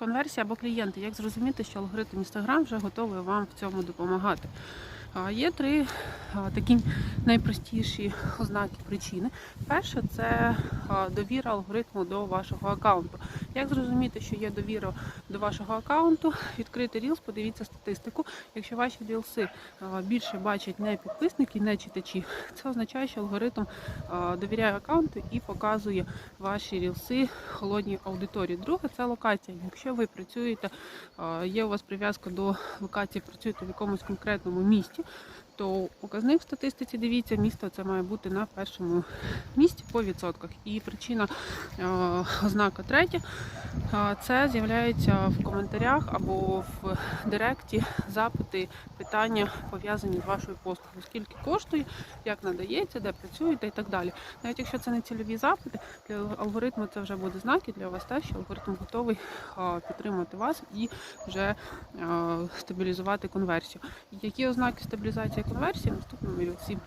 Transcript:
Конверсія або клієнти. Як зрозуміти, що алгоритм Instagram вже готовий вам в цьому допомагати? Є три такі найпростіші ознаки причини. Перше це а, довіра алгоритму до вашого аккаунту. Як зрозуміти, що є довіра до вашого аккаунту? Відкрити Reels, подивіться статистику. Якщо ваші рілси більше бачать не підписники, не читачі, це означає, що алгоритм довіряє аккаунту і показує ваші рілси холодній аудиторії. Друге це локація. Якщо ви працюєте, є у вас прив'язка до локації, працюєте в якомусь конкретному місті, то показник в статистиці дивіться, місто це має бути на першому місці по відсотках. І причина е, ознака третя е, це з'являється в коментарях або в директі запити, питання пов'язані з вашою послугою, скільки коштує, як надається, де працюєте і так далі. Навіть якщо це не цільові запити, для алгоритму це вже буде знак і для вас те, що алгоритм готовий е, підтримати вас і вже стабілізувати конверсію. Які ознаки стабілізації конверсії Наступному наступному рілсі